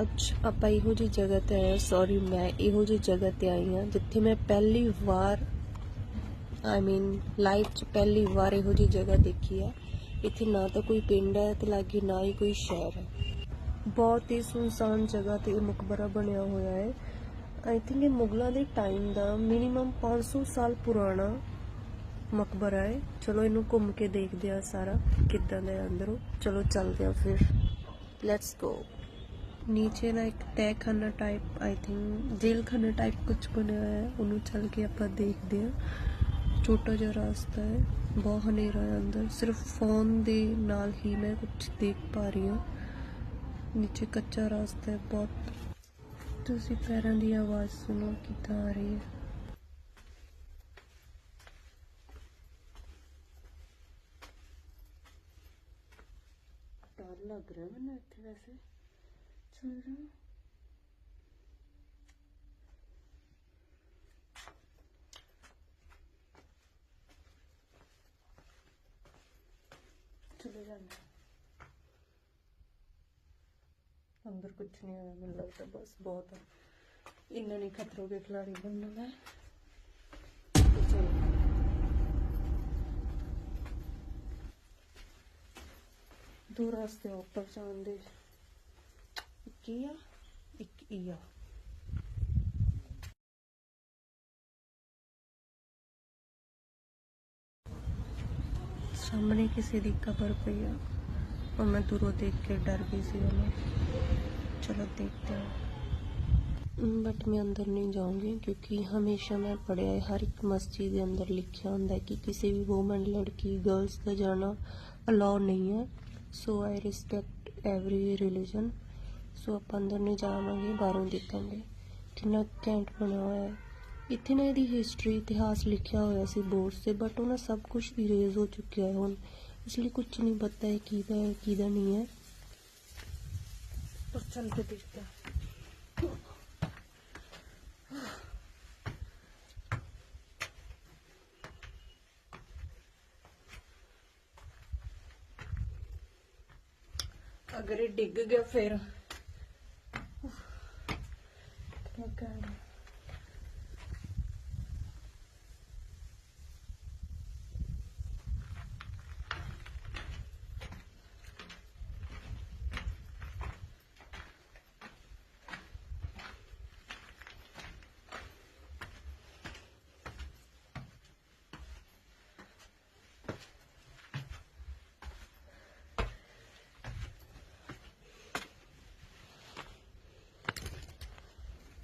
ਅੱਜ ਆਪਾਂ ਇਹੋ ਜਿਹੀ ਜਗ੍ਹਾ ਤੇ ਆਏ ਹਾਂ। ਸੌਰੀ ਮੈਂ ਇਹੋ ਜਿਹੀ ਜਗ੍ਹਾ ਤੇ ਆਈ ਹਾਂ ਜਿੱਥੇ ਮੈਂ ਪਹਿਲੀ ਵਾਰ ਆਈ ਮੀਨ ਲਾਈਫ 'ਚ ਪਹਿਲੀ ਵਾਰ ਇਹੋ ਜਿਹੀ ਜਗ੍ਹਾ ਦੇਖੀ ਹੈ। ਇੱਥੇ ਨਾ ਤਾਂ ਕੋਈ ਪਿੰਡ ਹੈ ਤੇ ਲਾਗੇ ਨਾ ਹੀ ਕੋਈ ਸ਼ਹਿਰ ਹੈ। ਬਹੁਤ ਹੀ ਸੁਨਸਾਨ ਜਗ੍ਹਾ ਤੇ ਇਹ ਮਕਬਰਾ ਬਣਿਆ ਹੋਇਆ ਹੈ। ਆਈ ਥਿੰਕ ਇਹ ਮੁਗਲਾਂ ਦੇ ਟਾਈਮ ਦਾ ਮਿਨੀਮਮ 500 ਸਾਲ ਪੁਰਾਣਾ ਮਕਬਰਾ ਹੈ। ਚਲੋ ਇਹਨੂੰ ਘੁੰਮ ਕੇ ਦੇਖਦੇ ਆ ਸਾਰਾ ਕਿੱਦਾਂ ਦਾ ਅੰਦਰੋਂ। ਚਲੋ ਚੱਲਦੇ ਆ ਫਿਰ। ਲੈਟਸ ਗੋ ਨੀਚੇ ਨਾ ਇੱਕ ਤਹਿਖਾਨਾ ਟਾਈਪ ਆਈ ਥਿੰਕ ਜੇਲ੍ਹ ਖਾਨਾ ਟਾਈਪ ਕੁਝ ਬਣਿਆ ਹੋਇਆ ਹੈ, ਉਹਨੂੰ ਚੱਲ ਕੇ ਆਪਾਂ ਦੇਖਦੇ ਹਾਂ। ਛੋਟਾ ਜਿਹਾ ਰਾਸਤਾ ਹੈ, ਬਹੁਤ ਹਨੇਰਾ ਹੈ ਅੰਦਰ। ਸਿਰਫ ਫੋਨ ਦੇ ਨਾਲ ਹੀ ਮੈਂ ਕੁਝ ਦੇਖ ਪਾ ਰਹੀ ਹਾਂ। ਨੀਚੇ ਕੱਚਾ ਰਾਸਤਾ ਹੈ, ਬਹੁਤ। ਤੁਸੀਂ ਪੈਰਾਂ ਦੀ ਆਵਾਜ਼ ਸੁਣੋ ਕਿੱਦਾਂ ਆ ਰਹੀ ਹੈ। ਡਰ ਲੱਗ ਰਿਹਾ ਮੈਨੂੰ ਇੱਥੇ ਵੈਸੇ। ਚੱਲ ਰਿਹਾ ਚਲੇ ਜਾਂਦੇ ਅੰਦਰ ਕੁਝ ਨਹੀਂ ਆਇਆ ਮੈਨੂੰ ਲੱਗਦਾ ਬਸ ਬਹੁਤ ਹੈ ਇੰਨਾ ਨਹੀਂ ਖਤਰੋਂ ਕੇ ਖਿਲਾੜੀ ਬਣਨਾ ਮੈਂ ਚਲੋ ਦੋ ਕੀ ਆ? ਇੱਕ ਈ ਆ। ਸਾਹਮਣੇ ਕਿਸੇ ਦੀ ਕਬਰ ਪਈ ਆ। ਪਰ ਮੈਂ ਦੂਰੋਂ ਦੇਖ ਕੇ ਡਰ ਗਈ ਸੀ ਉਹਨੂੰ। ਚਲੋ ਦੇਖਦੇ ਹਾਂ ਬਟ ਮੈਂ ਅੰਦਰ ਨਹੀਂ ਜਾਊਂਗੀ ਕਿਉਂਕਿ ਹਮੇਸ਼ਾ ਮੈਂ ਪੜਿਆ ਹੈ ਹਰ ਇੱਕ ਮਸਜਿਦ ਦੇ ਅੰਦਰ ਲਿਖਿਆ ਹੁੰਦਾ ਹੈ ਕਿ ਕਿਸੇ ਵੀ ਔਮਨ ਲੜਕੀ ਗਰਲਸ ਦਾ ਜਾਣਾ ਅਲਾਉ ਨਹੀਂ ਹੈ। So I respect every religion so ਆਪਾਂ ਅੰਦਰ ਨਹੀਂ ਜਾਵਾਂਗੇ, ਬਾਹਰੋਂ ਦੇਖਾਂਗੇ। ਕਿੰਨਾ ਕੈਂਟ ਬਣਿਆ ਹੋਇਆ ਹੈ। ਇੱਥੇ ਨਾ ਇਹਦੀ ਹਿਸਟਰੀ ਇਤਿਹਾਸ ਲਿਖਿਆ ਹੋਇਆ ਸੀ ਬੋਰਡ ਤੇ ਬਟ ਉਹਨਾਂ ਸਭ ਕੁਝ ਇਰੇਜ਼ ਹੋ ਚੁੱਕਿਆ ਹੈ ਹੁਣ। ਇਸ ਲਈ ਕੁਝ ਨਹੀਂ ਪਤਾ ਹੈ ਕਿਹਦਾ ਹੈ ਕਿਹਦਾ ਨਹੀਂ ਹੈ। ਪਰ ਚੱਲ ਕੇ ਦੇਖਦੇ ਅਗਰ ਇਹ ਡਿੱਗ ਗਿਆ ਫਿਰ ਕੀ ਕਰਾਂ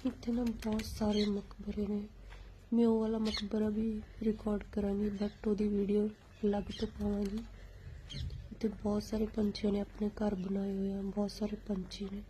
ਇੱਥੇ ਨਾ ਬਹੁਤ ਸਾਰੇ ਮਕਬਰੇ ਨੇ। ਮੈਂ ਉਹ ਵਾਲਾ ਮਕਬਰਾ ਵੀ ਰਿਕਾਰਡ ਕਰਾਂਗੀ ਬਟ ਉਹਦੀ ਵੀਡੀਓ ਅਲੱਗ ਤੋਂ ਪਾਵਾਂਗੀ। ਇੱਥੇ ਬਹੁਤ ਸਾਰੇ ਪੰਛੀਆਂ ਨੇ ਆਪਣੇ ਘਰ ਬਣਾਏ ਹੋਏ ਆ, ਬਹੁਤ ਸਾਰੇ ਪੰਛੀ ਨੇ।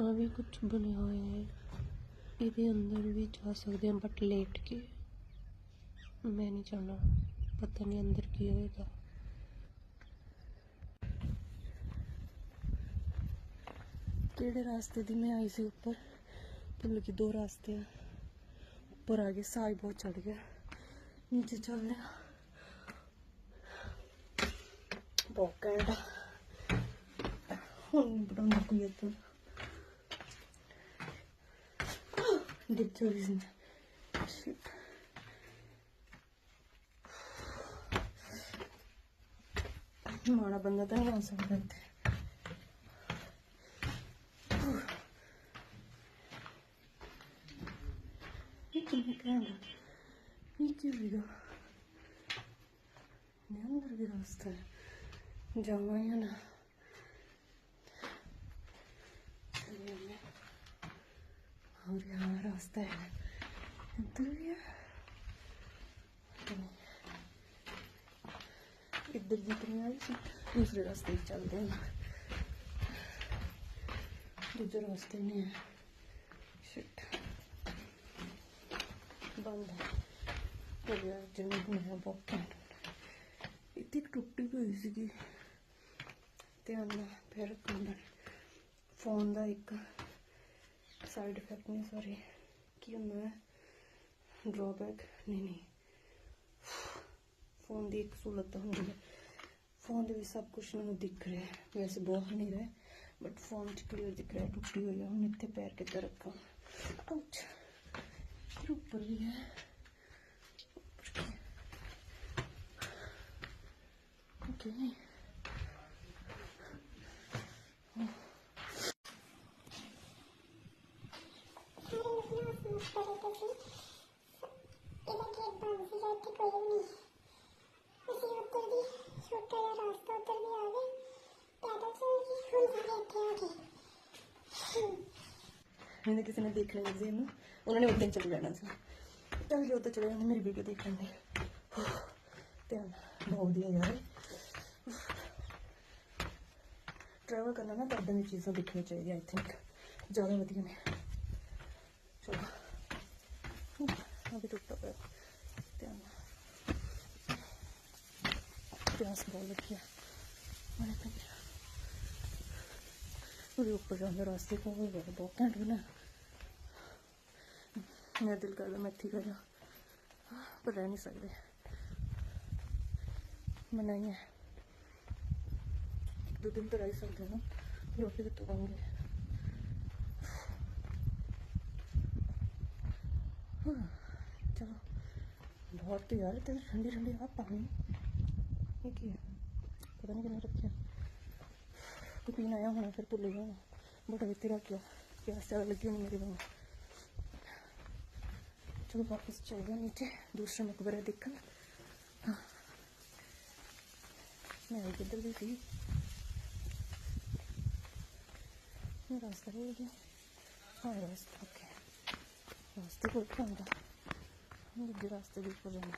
ਆ ਵੀ ਕੁਝ ਬਣਿਆ ਹੋਇਆ ਹੈ ਇਹਦੇ ਅੰਦਰ ਵੀ ਜਾ ਸਕਦੇ ਹਾਂ ਬਟ ਲੇਟ ਕੇ? ਮੈਂ ਨਹੀਂ ਜਾਣਾ। ਪਤਾ ਨਹੀਂ ਅੰਦਰ ਕੀ ਹੋਏਗਾ। ਕਿਹੜੇ ਰਾਸਤੇ ਦੀ ਮੈਂ ਆਈ ਸੀ ਉੱਪਰ? ਭੁੱਲ ਗਈ ਦੋ ਰਾਸਤੇ ਆ। ਉੱਪਰ ਆ ਗਏ ਸਾਈ ਬਹੁਤ ਚੜ ਗਿਆ। ਨੀਚੇ ਚੱਲਦੇ ਆ ਬਹੁਤ ਘੈਂਟ ਹੁਣ ਬਣਾਉਂਦਾ ਕੋਈ ਇੱਧਰ। Doktor yüzünden. Şimdi. Bana bana da yansın. Yıkılıyor. Yıkılıyor. Ne olur biraz da. Camdan yana. Şöyle Alacağım rastı. Dur ya. ਇੱਧਰ ਦੀ ਤਰ੍ਹਾਂ ਸੀ ਦੂਸਰੇ ਰਸਤੇ ਚੱਲਦੇ ਹਾਂ ਦੂਜੇ ਰਸਤੇ ਨੇ ਸ਼ਿਟ ਬੰਦ ਹੋ ਗਿਆ ਜਿਵੇਂ ਮੈਂ ਬਹੁਤ ਇੱਥੇ ਟੁੱਟੀ ਹੋਈ ਸੀਗੀ ਧਿਆਨ ਨਾਲ ਫਿਰ ਕੰਬਣ ਫੋਨ ਦਾ ਇੱਕ ਸਾਈਡ ਇਫੈਕਟ ਨਹੀਂ ਸੌਰੀ ਕੀ ਹੁੰਦਾ ਹੈ? ਡਰਾਬੈਕ ਨਹੀਂ ਨਹੀਂ. ਫੋਨ ਦੀ ਇੱਕ ਸਹੂਲਤ ਤਾਂ ਹੁੰਦੀ ਹੈ। ਫੋਨ ਦੇ ਵਿੱਚ ਸਭ ਕੁਝ ਮੈਨੂੰ ਦਿਖ ਰਿਹਾ ਹੈ। ਵੈਸੇ ਬਹੁਤ ਨਹੀਂ ਰਿਹਾ ਬਟ ਫੋਨ 'ਚ ਕਲੀਅਰ ਦਿਖ ਰਿਹਾ ਟੁੱਟੀ ਹੋਈ ਹੈ ਹੁਣ ਇੱਥੇ ਪੈਰ ਕਿੱਦਾਂ ਰੱਖਾਂ? ਆਉਚ ਉੱਪਰ ਵੀ ਹੈ? ਕੋਈ ਕਿਸੇ ਨੇ ਦੇਖ ਲਿਆ ਜੀ ਇਹਨੂੰ। ਉਹਨਾਂ ਨੇ ਉੱਤੇ ਚਲੇ ਜਾਣਾ ਸੀ। ਤਾਂ ਜੋ ਉੱਤੇ ਚਲੇ ਜਾਣਾ ਮੇਰੀ ਵੀਡੀਓ ਦੇਖਣ ਲੈਂਦੇ। ਤੇ ਬਹੁਤ ਵਧੀਆ ਯਾਰ। ਟਰੈਵਲ ਕਰਨਾ ਨਾ ਤਾਂ ਇਦਾਂ ਦੀਆਂ ਚੀਜ਼ਾਂ ਦੇਖਣੀਆਂ ਚਾਹੀਦੀਆਂ ਆਈ ਥਿੰਕ ਜ਼ਿਆਦਾ ਵਧੀਆ ਨੇ। ਪਿਆਸ ਬਹੁਤ ਲੱਗਿਆ ਮੈਨੇ ਤਾਂ ਉਹਦੇ ਉੱਪਰ ਜਾਂਦੇ ਰਸਤੇ ਕੋਲ ਹੋ ਗਿਆ ਬਹੁਤ ਘੰਟ ਬਣਾ ਮੇਰਾ ਦਿਲ ਕਰਦਾ ਮੈਂ ਇੱਥੇ ਕਰਾਂ ਪਰ ਰਹਿ ਨਹੀਂ ਸਕਦੇ ਮਨਾਈ ਹੈ ਦੋ ਦਿਨ ਤਾਂ ਰਹਿ ਸਕਦੇ ਹਾਂ ਨਾ ਰੋਟੀ ਕਿੱਥੋਂ ਖਾਵਾਂਗੇ ਚਲੋ ਬਹੁਤ ਯਾਰ ਤੇ ਠੰਡੀ ਠੰਡੀ ਹਵਾ ਪਾਣੀ ਇਹ ਕੀ ਹੈ? ਪਤਾ ਨਹੀਂ ਕਿੰਨੇ ਰੱਖਿਆ ਕੋਈ ਪੀਣ ਆਇਆ ਹੋਣਾ, ਫਿਰ ਭੁੱਲ ਗਿਆ ਬਟ ਇੱਥੇ ਰੱਖ ਲਿਆ ਪਿਆਸ ਜ਼ਿਆਦਾ ਲੱਗੀ ਹੋਣੀ ਮੇਰੀ ਬਾਂਹ ਚਲੋ ਵਾਪਸ ਚੱਲਦੇ ਹਾਂ ਨੀਚੇ ਦੂਸਰਾ ਮਕਬਰਾ ਦੇਖਣ। ਮੈਂ ਕਿੱਧਰ ਦੀ ਸੀ? ਮੈਂ ਰਾਸਤਾ ਭੁੱਲ ਗਿਆ ਹਾਂ। ਰਾਸਤਾ ਓਕੇ ਰਾਸਤੇ ਕੋਲ ਖਾਂਦਾ ਦੂਜੇ ਰਾਸਤੇ ਦੇ ਉੱਪਰ ਜਾਣਾ।